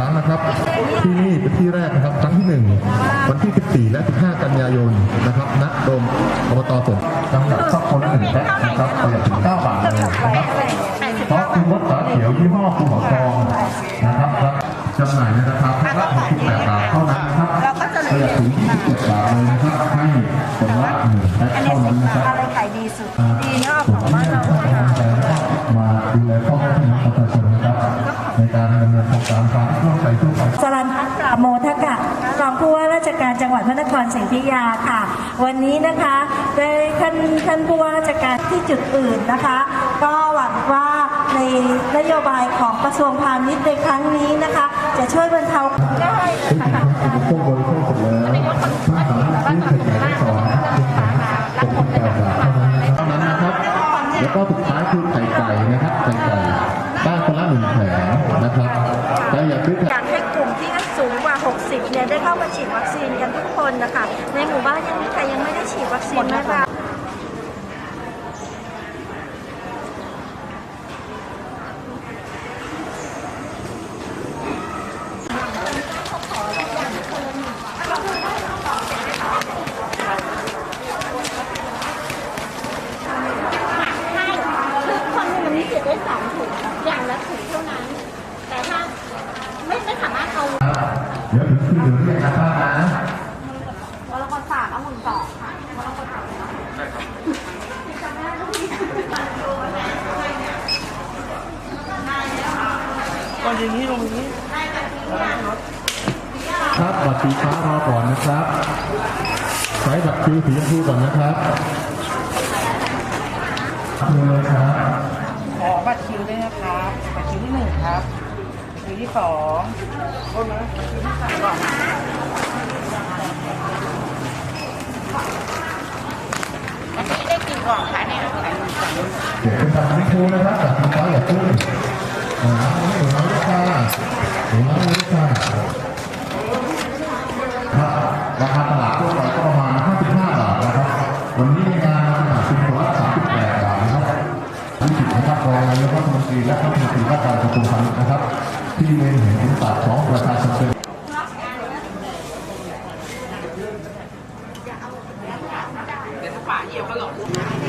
ครั้งนะครับ ที่นี่เป็นที่แรกนะครับครั้งที่หนึ่งวันที่ 14 และ 15 กันยายนนะครับณโดมอบตสมจำหนักสักคนละหนึ่งแพ็คนะครับประหยัดถึง9บาทเลยนะครับเพราะคือรถฝาเขียวยี่ห้อภูเขาทองนะครับรับจำหน่ายในราคาแพ็คละ68บาทเท่านั้นนะครับประหยัดถึง27บาทเลยนะครับให้คนละหนึ่งแพ็คเท่านั้นนะครับอะไรขายดีสุดอ่าดีเนาะของบ้านเราส่วนที่ให้กำลังใจและมาดูแลพ่อแม่พี่น้องประชาชนนะครับ ในการดำเนินโครงการการร่วมใจทั่วไปสรันพัฒน์โมทกะรองผู้ว่าราชการจังหวัดพระนครศรีอยุธยาค่ะ วันนี้นะคะได้ท่านท่านผู้ว่าราชการที่จุดอื่นนะคะ ก็หวังว่าในนโยบายของกระทรวงพาณิชย์ในครั้งนี้นะคะ จะช่วยบรรเทาได้ซึ่งสินค้าอุปโภคบริโภคเสร็จแล้วถ้าสามารถซื้อไข่ไก่ได้ต่อนะครับเป็นแปดบาทเท่านั้นนะครับแล้วก็สุดท้ายคือไข่ไก่นะครับไข่ไก่บ้านคนละ หนึ่งแผลนะครับแต่อย่าซื้อไข่อยากให้กลุ่มที่อายุสูงกว่า 60 เนี่ยได้เข้ามาฉีดวัคซีนกันทุกคนนะคะ ในหมู่บ้านยังมีใครยังไม่ได้ฉีดวัคซีนไหมคะ ใช่คือคนหนึงมันมีสิทธิ์ได้สองถุงอย่างละถุงเท่านั้น แต่ถ้าไม่ไม่สามารถเอา เดี๋ยวถึงที่เหลือเรียกนะครับนะวรกรศาสตร์เอาหมุนต่อค่ะวรกรศาสตร์เนาะครับบัตรสีฟ้ารอก่อนนะครับใช้บัตรคิวสีชมพูก่อนนะครับเลยครับขอบัตรคิวด้วยนะครับบัตรคิวที่หนึ่งครับ คิวที่สองโทษนะบัตรคิวที่สามก่อนอันนี้ได้กี่กล่องคะเนี่ยใส่หนึ่งกล่องเดี๋ยวเป็นบัตรสีชมพูนะครับบัตรสีฟ้าอย่าขึ้นอ่าหนูน้อยค่ะหนูน้อยค่ะครับราคาตลาดทั่วไปก็ประมาณ55บาทนะครับ วันนี้ในงานเราขนาดเป็นคนละ38บาทนะครับที่สิบนะครับรองนายกรัฐมนตรีและรัฐมนตรีว่าการกระทรวงพาณิชย์นะครับ ที่เล็นเห็นปากของประชาชนเป็นเดี๋ยวถ้าป่าเยี่ยวก็หลอก